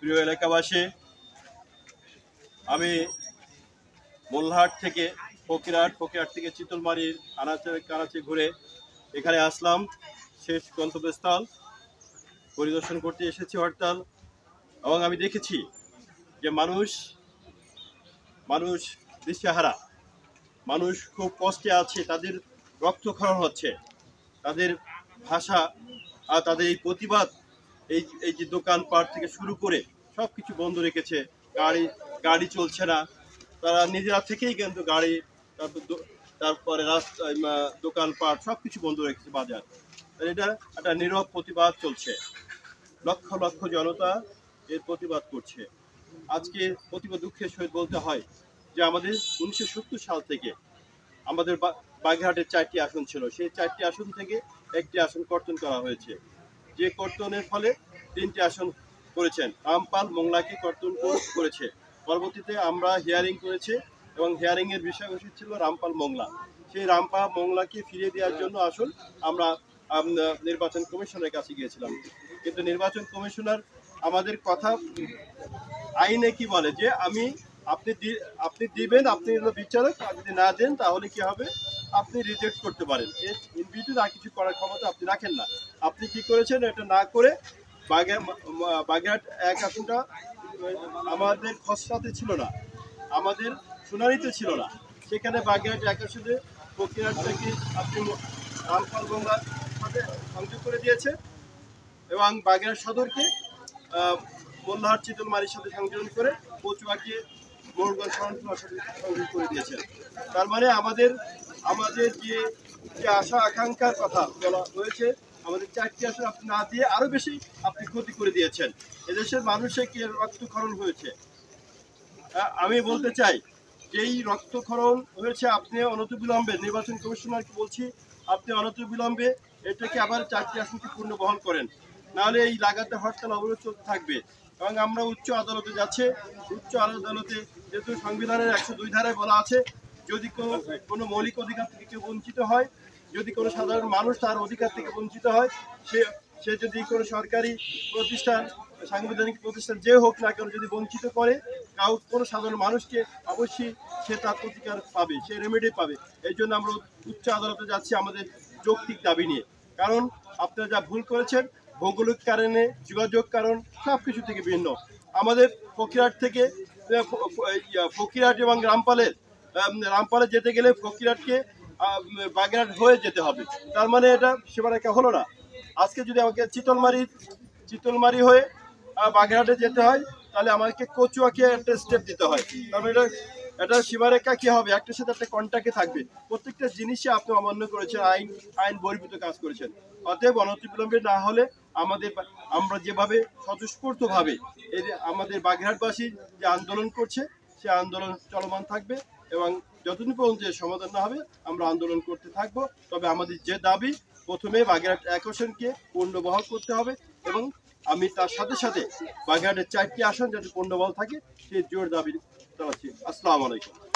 প্রিয় এলাকাবাসী, আমি মোল্লাহাট থেকে ফকিরহাট ফকিরহাট থেকে চিতলমারির আনাচে কানাচে ঘুরে এখানে আসলাম। শেষ গন্তব্যস্থল। পরিদর্শন করতে এসেছি হরতাল। এবং আমি দেখেছি যে মানুষ মানুষ দিশেহারা। মানুষ খুব কষ্টে আছে, তাদের রক্তক্ষরণ হচ্ছে। তাদের ভাষা আর তাদের এই প্রতিবাদ এই এই যে দোকানপাট থেকে শুরু করে সব কিছু বন্ধ রেখেছে, গাড়ি গাড়ি চলছে না। তারা নিজেরা থেকেই কিন্তু গাড়ি, তারপর তারপরে রাস্তা দোকানপাট সব কিছু বন্ধ রেখেছে বাজার। এটা একটা নীরব প্রতিবাদ চলছে। লক্ষ লক্ষ জনতা এর প্রতিবাদ করছে। আজকে প্রতিবাদ দুঃখের সহিত বলতে হয় যে আমাদের উনিশশো সত্তর সাল থেকে আমাদের বাগেরহাটের চারটি আসন ছিল। সেই চারটি আসন থেকে একটি আসন কর্তন করা হয়েছে। যে কর্তনের ফলে তিনটি আসন করেছেন। রামপাল, মোংলাকে কর্তন করেছে। পরবর্তীতে আমরা হিয়ারিং করেছি এবং হিয়ারিং এর বিষয়বস্তু ছিল রামপাল, মোংলা। সেই রামপাল, মোংলাকে ফিরিয়ে দেওয়ার জন্য আসন আমরা নির্বাচন কমিশনের কাছে গিয়েছিলাম। কিন্তু নির্বাচন কমিশনার আমাদের কথা আইনে কি বলে? যে আমি, আপনি আপনি দিবেন, আপনি বিচারক যদি না দেন তাহলে কি হবে? আপনি রিজেক্ট করতে পারেন। এর ইন বিটুইন আর কিছু করার ক্ষমতা আপনি রাখেন না। আপনি কি করেছেন, এটা না করে বাগে বাগেরহাট এক আসনটা, আমাদের খসড়াতে ছিল না। আমাদের শুনানিতে ছিল না। সেখানে বাগেরহাট এক আসনে প্রক্রিয়ার থেকে আপনি রামপাল গঙ্গার সাথে সংযোগ করে দিয়েছে এবং বাগেরহাট সদরকে মোল্লাহাট চিতলমারির সাথে সংযোজন করে কচুয়াকে শরণখোলার সাথে সংযোগ করে দিয়েছেন তার মানে আমাদের আমাদের যে যে আশা, আকাঙ্ক্ষার কথা বলা হয়েছে, আমাদের চারটি আসন আপনি না দিয়ে আরও বেশি আপনি ক্ষতি করে দিয়েছেন। এদেশের মানুষের কি রক্তক্ষরণ হয়েছে? আমি বলতে চাই, যেই রক্তক্ষরণ হয়েছে, আপনি অনতিবিলম্বে, নির্বাচন কমিশনারকে বলছি, আপনি অনতিবিলম্বে এটাকে আবার চারটি আসনকে পূর্ণ বহন করেন। নাহলে এই লাগাতে হরতাল অবরোধ চলতে থাকবে। এবং আমরা উচ্চ আদালতে যাচ্ছে, উচ্চ আদালতে যেহেতু সংবিধানের একশো দুই ধারায় বলা আছে যদি কোনো কোনো মৌলিক অধিকার থেকে কেউ বঞ্চিত হয় যদি কোনো সাধারণ মানুষ তার অধিকার থেকে বঞ্চিত হয় সে সে যদি কোনো সরকারি প্রতিষ্ঠান সাংবিধানিক প্রতিষ্ঠান যে হোক না কেন যদি বঞ্চিত করে কাউ কোনো সাধারণ মানুষকে অবশ্যই সে তার প্রতিকার পাবে সে রেমেডি পাবে। এই জন্য আমরা উচ্চ আদালতে যাচ্ছি আমাদের যৌক্তিক দাবি নিয়ে। কারণ আপনারা যা ভুল করেছেন ভৌগোলিক কারণে যোগাযোগ কারণ সব কিছু থেকে ভিন্ন। আমাদের ফকিরহাট থেকে ফকিরহাট এবং রামপালের আম, রামপালে যেতে গেলে ফকিরহাটকে আম, বাগেরহাট হয়ে যেতে হবে। তার মানে এটা সীমারেখা হলো না। আজকে যদি আমাকে চিতলমারি চিতলমারি হয়ে বাগেরহাটে যেতে হয় তাহলে আমাকে কচুয়াকে একটা স্টেপ দিতে হয়। তার মানে এটা এটা সীমারেখা কি হবে? একটার সাথে একটা কন্ট্যাক্টে থাকবে। প্রত্যেকটা জিনিসই আপনি অমান্য করেছেন আইন আইন বহির্ভূত কাজ করেছেন। অতএব অনতিবিলম্বে না হলে আমাদের আমরা যেভাবে স্বতঃস্ফূর্তভাবে এই আমাদের বাগেরহাটবাসী যে আন্দোলন করছে সে আন্দোলন চলমান থাকবে। এবং যতদিন পর্যন্ত সমাধান না হবে, আমরা আন্দোলন করতে থাকব। তবে আমাদের যে দাবি, প্রথমে বাগেরহাট আসনকে পূর্ণবহাল করতে হবে এবং আমি তার সাথে সাথে বাগেরহাটের চারটি আসন যাতে পূর্ণবহাল থাকে, সেই জোর দাবি চালাচ্ছি আসসালামু আলাইকুম।